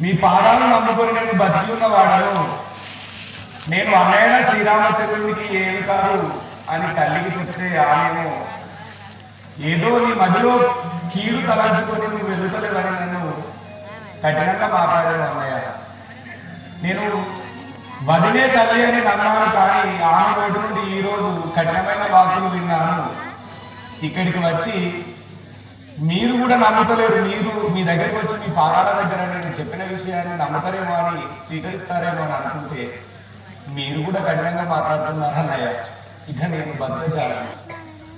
మీ పాదాలను నమ్ముకొని నేను బతికి ఉన్నవాడను. నేను అన్నయ్య శ్రీరామచంద్రుడికి ఏమి కాదు అని తల్లికి చెప్తే ఆమెను ఏదో నీ మధ్యలో కీడు తలంచుకొని నువ్వు వెళ్తలేదని నన్ను కఠినంగా మాట్లాడాను అన్నయ్య. నేను వదిలే తల్లి అని నమ్మాను కానీ ఆమె నోటి నుండి ఈరోజు కఠినమైన వార్తలు విన్నాను. ఇక్కడికి వచ్చి మీరు కూడా నమ్ముతలేరు. మీరు మీ దగ్గరికి వచ్చి మీ పాదాల దగ్గర నేను చెప్పిన విషయాన్ని నమ్ముతారేమో అని స్వీకరిస్తారేమో అని అనుకుంటే మీరు కూడా కఠినంగా మాట్లాడుతున్నారు అన్నయ్య? ఇక నేను బతకచాలి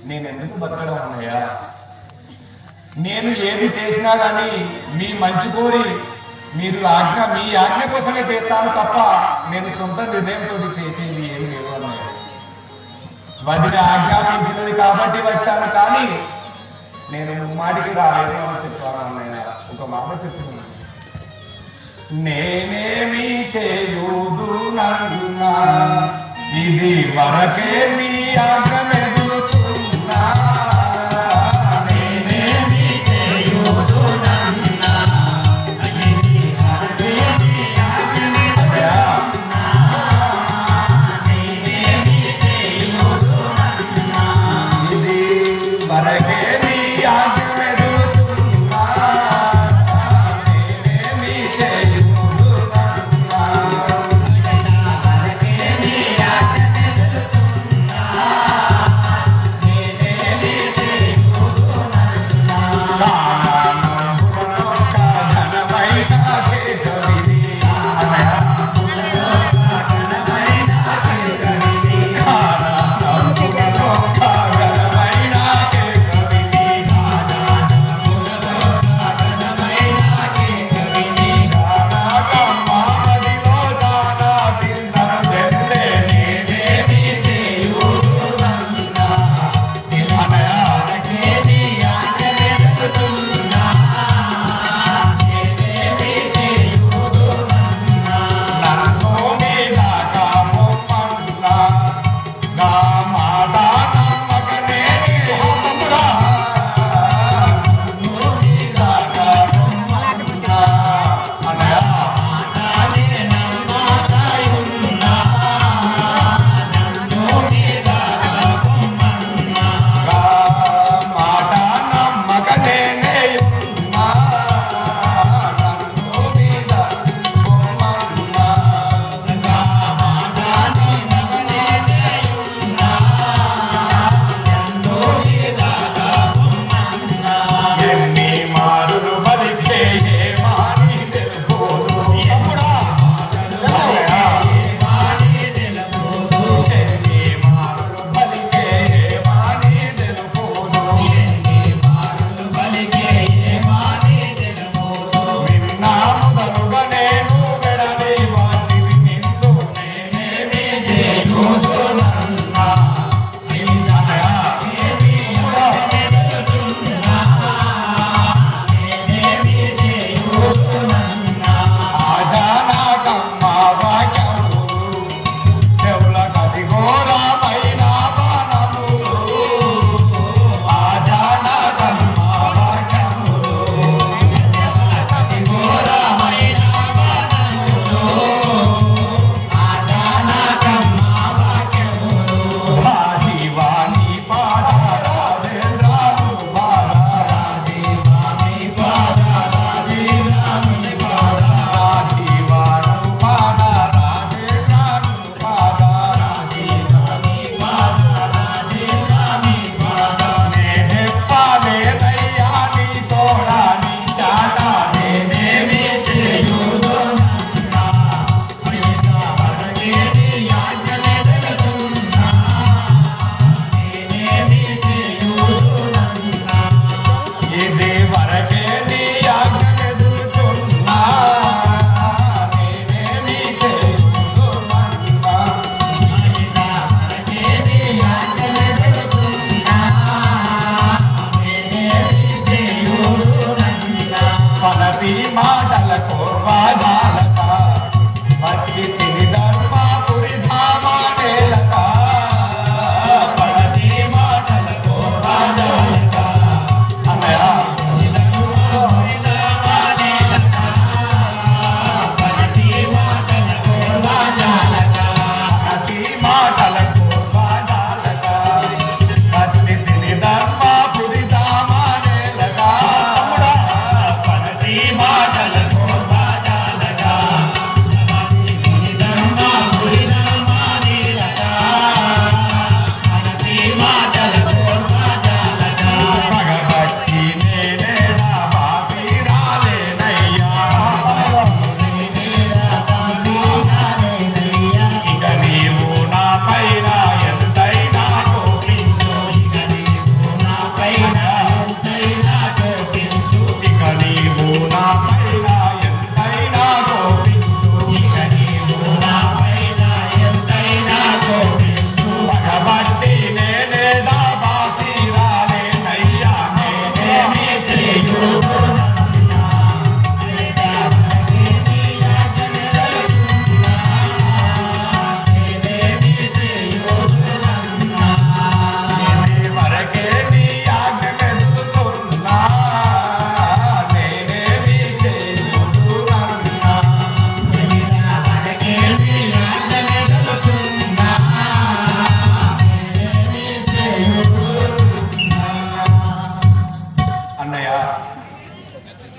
నేను ఎందుకు బతకడం అన్నయ్య? నేను ఏది చేసినా కానీ మీ మంచి కోరి మీరు ఆజ్ఞ మీ ఆజ్ఞ కోసమే చేస్తాను తప్ప నేను సొంత నిర్ణయంతో చేసేది ఏమి లేదు అన్నయ్య. వదిలి ఆజ్ఞాపించినది కాబట్టి వచ్చాను కానీ నేను ముమ్మాటికి రాలేదు అని చెప్పాను నేను ఒక మాట చెప్పింది నేనేమి చేయుదు నందునా ఇది వరకే మీ ఆజ్ఞమెదురుచున్నా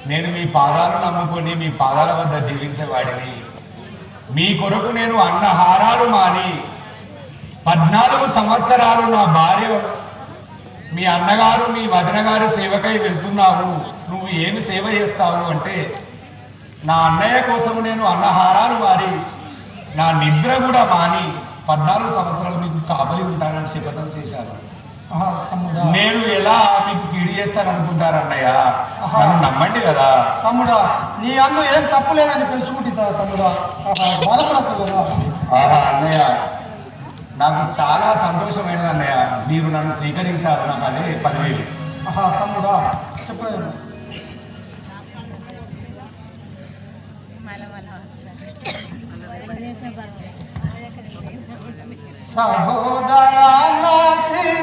నేను మీ పాదాలు నమ్ముకొని మీ పాదాల వద్ద జీవించేవాడిని. మీ కొరకు నేను అన్నహారాలు మాని పద్నాలుగు సంవత్సరాలు నా భార్య మీ అన్నగారు మీ వదిన గారు సేవకై వెళ్తున్నావు. నువ్వు ఏమి సేవ చేస్తావు అంటే నా అన్నయ్య కోసం నేను అన్నహారాలు మారి నా నిద్ర కూడా మాని పద్నాలుగు సంవత్సరాలు మీకు కాపలి ఉంటానని శపథం చేశారు నేను ఎలా మీకు కీడు చేస్తాను అనుకుంటారు అన్నయ్య నన్ను నమ్మండి కదా? తమ్ముడా నీ అందు ఏం తప్పు లేదని తెలుసుకుంటా తమ్ముడా. ఆహా, అన్నయ్య నాకు చాలా సంతోషమైనది అన్నయ్య మీరు నన్ను స్వీకరించారు నాకు అదే పదివేలు. ఆహా, తమ్ముడా చెప్పలేదు సహోదరా